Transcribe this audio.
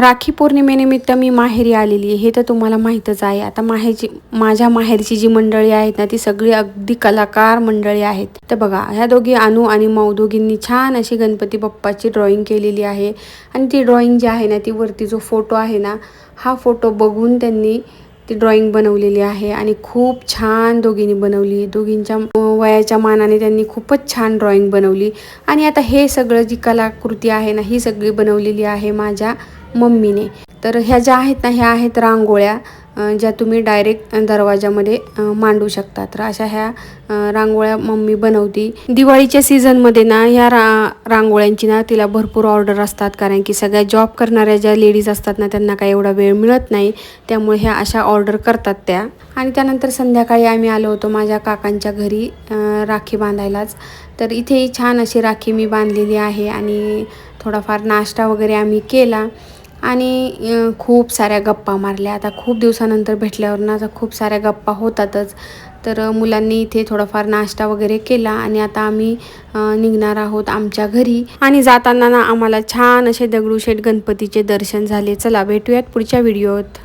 राखी पौर्णिमेनिमित्त मी माहेरी आलेली आहे हे तर तुम्हाला माहीतच आहे. आता माहेरची माझ्या माहेरची जी मंडळी आहेत ना ती सगळी अगदी कलाकार मंडळी आहेत. तर बघा ह्या दोघी अनु आणि मऊ दोघींनी छान अशी गणपती बाप्पाची ड्रॉइंग केलेली आहे. आणि ती ड्रॉइंग जी आहे ना ती वरती जो फोटो आहे ना हा फोटो बघून त्यांनी ती ड्रॉइंग बनवलेली आहे. आणि खूप छान दोघींनी बनवली. दोघींच्या वयाच्या मानाने त्यांनी खूपच छान ड्रॉइंग बनवली. आणि आता हे सगळं जी कलाकृती आहे ना ही सगळी बनवलेली आहे माझ्या मम्मीने. तर ह्या ज्या आहेत ना ह्या आहेत रांगोळ्या ज्या तुम्ही डायरेक्ट दरवाजामध्ये मांडू शकता. तर अशा ह्या रांगोळ्या मम्मी बनवती. दिवाळीच्या सीझनमध्ये ना ह्या रा रांगोळ्यांची ना तिला भरपूर ऑर्डर असतात. कारण की सगळ्या जॉब करणाऱ्या ज्या लेडीज असतात ना त्यांना काही एवढा वेळ मिळत नाही. त्यामुळे ह्या अशा ऑर्डर करतात त्या. आणि त्यानंतर संध्याकाळी आम्ही आलो होतो माझ्या काकांच्या घरी राखी बांधायलाच. तर इथेही छान अशी राखी मी बांधलेली आहे. आणि थोडाफार नाश्ता वगैरे आम्ही केला. आणि खूप साऱ्या गप्पा मारल्या. आता खूप दिवसानंतर भेटल्यावर ना आता खूप साऱ्या गप्पा होतातच. तर मुलांनी इथे थोडाफार नाश्ता वगैरे केला आणि आता आम्ही निघणार आहोत आमच्या घरी. आणि जाताना ना आम्हाला छान असे दगडूशेठ गणपतीचे दर्शन झाले. चला भेटूयात पुढच्या व्हिडिओत.